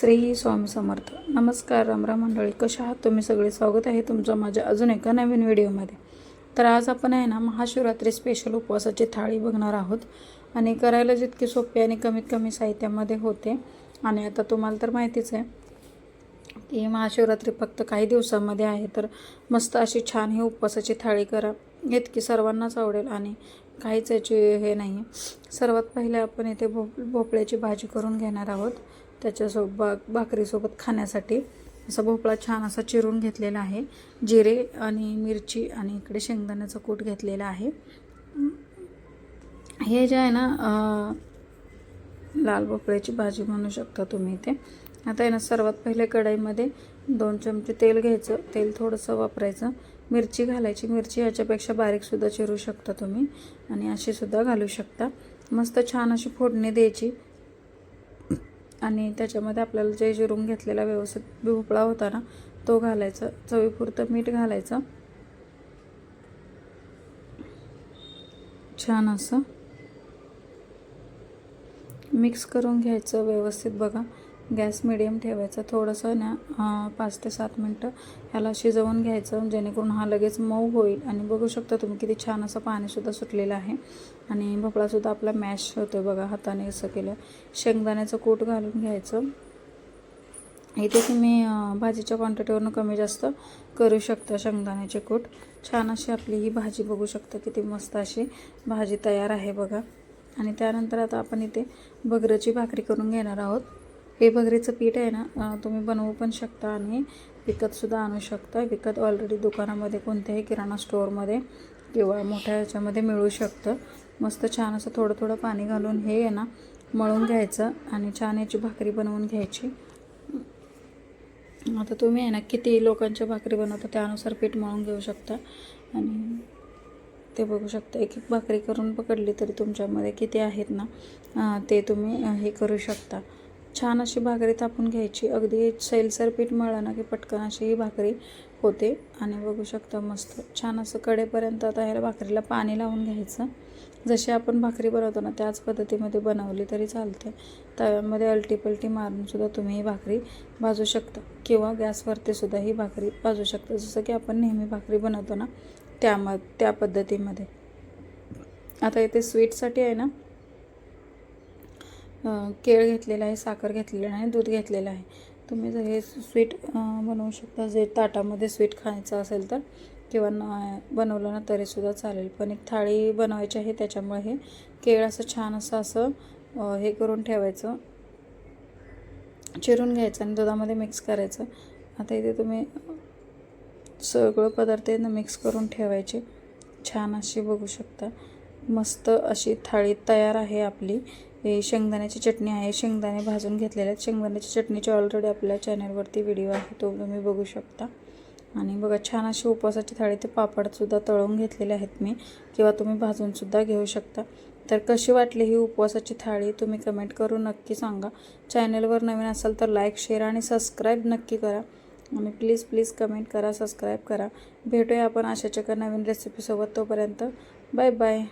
श्री स्वामी समर्थ. नमस्कार रामराम मंडळी कशा आहात तुम्ही? सगळे स्वागत आहे तुमचं माझ्या अजून एका नवीन व्हिडिओमध्ये. तर आज आपण आहे ना महाशिवरात्री स्पेशल उपवासाची थाळी बघणार आहोत. आणि करायला जितकी सोपी आणि कमीत कमी साहित्यामध्ये होते. आणि आता तुम्हाला तर माहितीच आहे की महाशिवरात्री फक्त काही दिवसामध्ये आहे. तर मस्त अशी छान ही उपवासाची थाळी करा. इतकी सर्वांनाच आवडेल आणि काहीच याची हे नाही. आहे सर्वात पहिले आपण इथे भोप भोपळ्याची भाजी करून घेणार आहोत. त्याच्यासोबत बा भाकरीसोबत खाण्यासाठी असा भोपळा छान असा चिरून घेतलेला आहे. जिरे आणि मिरची आणि इकडे शेंगदाण्याचा कूट घेतलेला आहे. हे जे आहे ना लाल भोपळ्याची भाजी म्हणू शकता तुम्ही इथे. आता आहे ना सर्वात पहिले कढईमध्ये दोन चमचे तेल घ्यायचं. तेल थोडंसं वापरायचं. मिरची घालायची. मिरची ह्याच्यापेक्षा बारीकसुद्धा चिरू शकता तुम्ही आणि अशीसुद्धा घालू शकता. मस्त छान अशी फोडणी द्यायची. आणि त्याच्यामध्ये आपल्याला जे जिरून घेतलेला व्यवस्थित भोपळा होता ना तो घालायचा. चवीपुरतं मीठ घालायचं. छान असं. मिक्स करून घ्यायचं व्यवस्थित बघा. गॅस मिडियम ठेवायचा थोडंसं ना पाच ते सात मिनटं ह्याला शिजवून घ्यायचं जेणेकरून हा लगेच मऊ होईल. आणि बघू शकता तुम्ही किती छान असं पाणीसुद्धा सुटलेलं आहे. आणि भोपळासुद्धा आपला मॅश होतो बघा हाताने असं केलं. शेंगदाण्याचं कूट घालून घ्यायचं. इथे तुम्ही भाजीच्या क्वांटिटीवरून कमी जास्त करू शकता शेंगदाण्याचे कूट. छान अशी आपली ही भाजी बघू शकता किती मस्त अशी भाजी तयार आहे बघा. आणि त्यानंतर आता आपण इथे बगरची भाकरी करून घेणार आहोत. हे भगरीचं पीठ आहे ना तुम्ही बनवू पण शकता आणि विकतसुद्धा आणू शकता. विकत ऑलरेडी दुकानामध्ये कोणत्याही किराणा स्टोअरमध्ये किंवा मोठ्या ह्याच्यामध्ये मिळू शकतं. मस्त छान असं थोडं थोडं पाणी घालून हे आहे ना मळून घ्यायचं आणि छान याची भाकरी बनवून घ्यायची. आता तुम्ही आहे ना किती लोकांच्या भाकरी बनवता त्यानुसार पीठ मळून घेऊ शकता. आणि ते बघू शकता एक एक भाकरी करून पकडली तरी तुमच्यामध्ये किती आहेत ना ते तुम्ही हे करू शकता. छान अशी भाकरी तापून घ्यायची. अगदी सैलसर पीठ मळलं ना की पटकन अशी ही भाकरी होते. आणि बघू शकता मस्त छान असं कडेपर्यंत आता ह्याला भाकरीला पाणी लावून घ्यायचं. जशी आपण भाकरी बनवतो ना त्याच पद्धतीमध्ये बनवली तरी चालते. तव्यामध्ये अलटी पलटी मारून तुम्ही ही भाकरी भाजू शकता. किंवा गॅसवरती सुद्धा ही भाकरी भाजू शकता. जसं की आपण नेहमी भाकरी बनवतो ना त्याम त्या पद्धतीमध्ये. आता इथे स्वीटसाठी आहे ना केळ घेतलेला आहे साखर घेतलेलं आहे दूध घेतलेलं आहे. तुम्ही जर हे स्वीट बनवू शकता. जे ताटामध्ये स्वीट खायचं असेल तर किंवा न बनवलं ना तरीसुद्धा चालेल. पण एक थाळी बनवायची आहे त्याच्यामुळे हे केळ असं छान असं असं हे करून ठेवायचं. चिरून घ्यायचं आणि दुधामध्ये मिक्स करायचं. आता इथे तुम्ही सगळं पदार्थ मिक्स करून ठेवायचे. छान अशी बघू शकता. मस्त अशी थाळी तयार आहे आपली. शेंगदाण्याची चटणी आहे. शेंगदाणे भाजून घेतलेले आहेत. शेंगदाण्याची चटणीची ऑलरेडी आपल्या चॅनलवरती व्हिडिओ आहे. तो तुम्ही बघू शकता. आणि बघा छान अशी उपवासाची थाळी ते पापडसुद्धा तळून घेतलेले आहेत मी. किंवा तुम्ही भाजूनसुद्धा घेऊ शकता. तर कशी वाटली ही उपवासाची थाळी? तुम्ही कमेंट करून नक्की सांगा. चॅनलवर नवीन असाल तर लाईक शेअर आणि सबस्क्राईब नक्की करा. आणि प्लीज प्लीज कमेंट करा सबस्क्राईब करा. भेटूया आपण अशाच एका नवीन रेसिपीसोबत तोपर्यंत. Bye bye